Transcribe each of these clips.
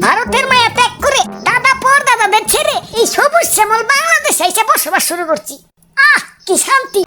ভারতের মায়া ত্যাগ করে দাদা পর দাদাদের ছেড়ে এই সবুজ শ্যামল বাংলাদেশে এসে বসবাস শুরু করছি। আহ, কি শান্তি।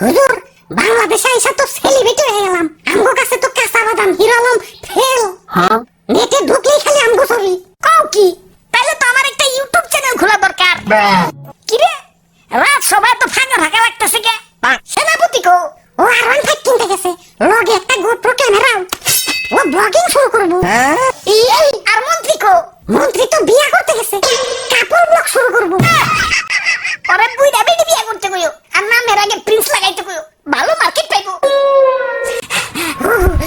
হুজুর বাংলাদেশে আইসা তো সেলিব্রিটি হয়ে গেলাম। আমগো কাছে তো কাঁচা বাদাম হিরো আলম ফেল। হ্যাঁ? নেটে ঢুকলেই খালি আমগো ছবি। কও কি? তাহলে তো আমার একটা ইউটিউব চ্যানেল খোলা দরকার। কি রে? রাত সবাই তো ফাঁকা ফাঁকা লাগতেছে কে? সেনাপতি কো? ও আর ওয়ান ফাইভ কিনতে গেছে। লগে একটা গোপ্রো ক্যামেরা। ও ব্লগিং শুরু করব। এই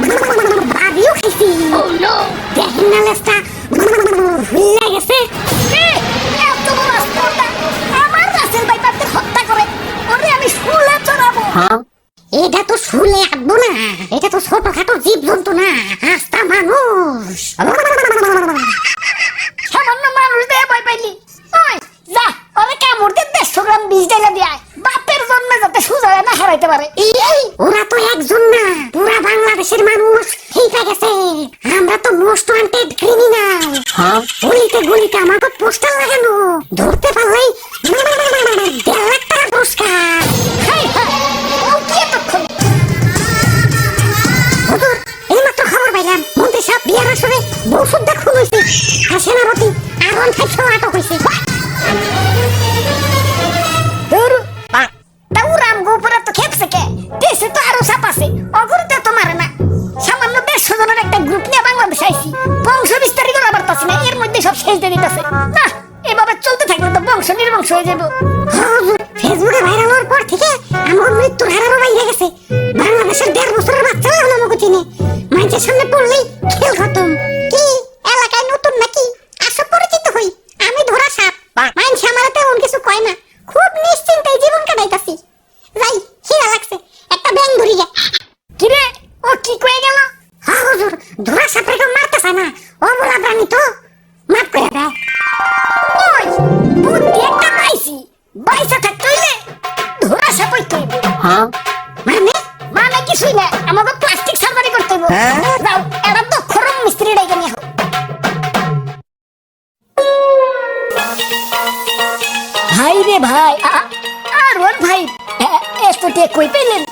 বাড়িও খাইছি। দেখেন না লেজটা ভুলে গেছে হ্যাঁ? এটা তো শুলে আঁকবো না। এটা তো ছোটখাটো জীব জন্তু না। আস্তা মানুষ। সামান্য মানুষ দেয়া ভয় পাইলি। যা ওরে কামড় দিয়ে দেড়শো গ্রাম বিষ ডাইলা দিয়ে না হারাইতে পারে। ওরা তো একজন না। পুরা বাংলাদেশের মানুষ ঠিক গেছে। আমরা তো মোস্ট ওয়ান্টেড ক্রিমিনাল হ্যাঁ? গলিতে গলিতে আমাকে পোস্টার লাগানো। ধরতে পারলেই দেড় লাখ টাকা পুরস্কার। বিয়ার আসরে বউ সুদ্ধা খুন হয়েছে আর সেনাপতি আর ওয়ান ফাইভ আটক হয়েছে বংশ হয়ে যাব। ফেসবুকে ভাইরাল হওয়ার পর থেকে আমার মৃত্যুর হারারও বাইরে গেছে। বাংলাদেশের দেড় বছরের বাচ্চা এখন আমাকে চিনে। মানুষের সামনে পড়লেই খেল খতম। কি? এলাকায় নতুন নাকি? আসো পরিচিত হই। আমি ধরা সাপ। মানুষ আমার তেমন কিছু কয় না। খুব নিশ্চিন্তে জীবন কাটাইতাছি। যাই খিদা লাগছে। একটা ব্যাং ধরি গে। কিরে? ও কি কয়ে গেল? হ্যাঁ হুজুর, ধরা সাপের কেউ মারতেছে না। ও বলা প্রাণী তো। কিছুই না আমাকে প্লাস্টিক সার্জারি করতে হবে। হ্যাঁ? যাও এরা তো খরম মিস্ত্রি ডাইকে নিয়ে ভাই রে ভাই আর ওর ভাই এ- এত কই পেলেন?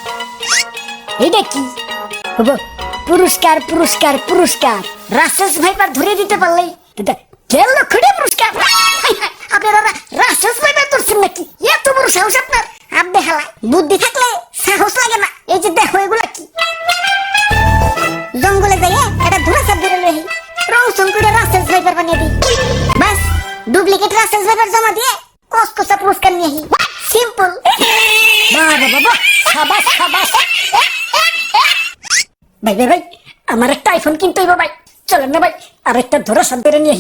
এটা কি? পুরস্কার পুরস্কার পুরস্কার। রাসেলস ভাইবার ধরে দিতে পারলেই বানিয়ে দিই বাস ডুপ্লিকেট রাসেলস ভাইবার জমা দিয়ে কসকসা পুরস্কার নিয়ে আহি। সিম্পল বাহ বাহ বাহ সাবাস সাবাস। ভাই ভাই আমার একটা আইফোন কিনতে হইব ভাই। চলেন না ভাই আর একটা ধরা সাপ ধরে নিয়ে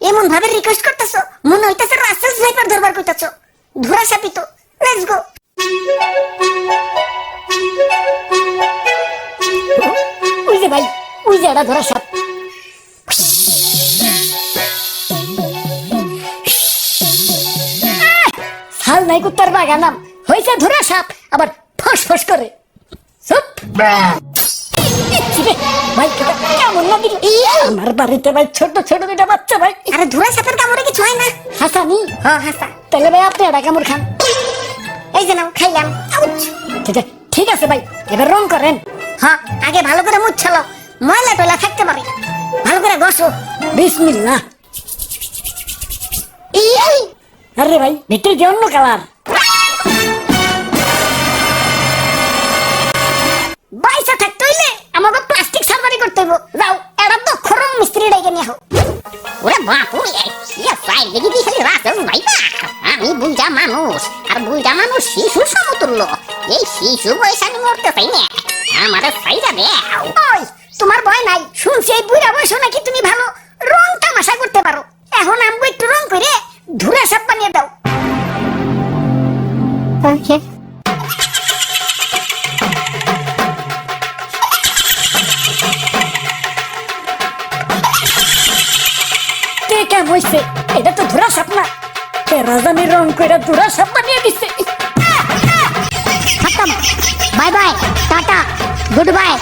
এমন ভাবে রিকোয়েস্ট করতেছো, মনে হইতাছে রাসেলস ভাইবার ধরবার কইতাছো। ধরা সাপই তো লেটস গো ওই যে ভাই, ওই যে এটা ধরা সাপ। শাল নাই কুত্তার বাগানাম হয়েছে ধরা সাপ আবার ফস ফস করে। চুপ। ভাই কেটা কেমন না দিল আমার বাড়িতে ভাই ছোট ছোট দুটা বাচ্চা ভাই। আরে ধরা সাপের কামড়ে কিছু হয় না। হাসানি? হ্যাঁ হাসা। তাহলে ভাই আপনি এটা কামড় খান। এই যে নাও খাইলাম। ঠিক আছে, ঠিক আছে ভাই এবার রং করেন। হ্যাঁ আগে ভালো করে মুছালো ময়লা টয়লা থাকতে পারে। ভালো করে ঘষো। বিসমিল্লাহ। আরে ভাই ভিতরে যে অন্য কালার বাইসা থাকতে হইলে আমাকে প্লাস্টিক সার্জারি করতে হইব যাও এরা তো খরম মিস্ত্রি ডেকে নিয়ে হোক ওরে বাপু ইয়া ফাইল দেখি দি খালি রাসেল ভাই আমি বুঝা মানুষ আর বুঝা মানুষ শিশু সমতুল্য। এই শিশু বয়সে আমি মরতে চাই না। আমার ফাইদা দেও। ওই তোমার ভয় নাই। শুনছি এই বুড়া বয়স নাকি তুমি Okay. কে কেন হইছে এটা তো ধুরা সাপ কে রাজধানীর রং করে ধুরা সাপ নিয়ে দিচ্ছে খতম। Bye bye tata good bye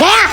Gaya.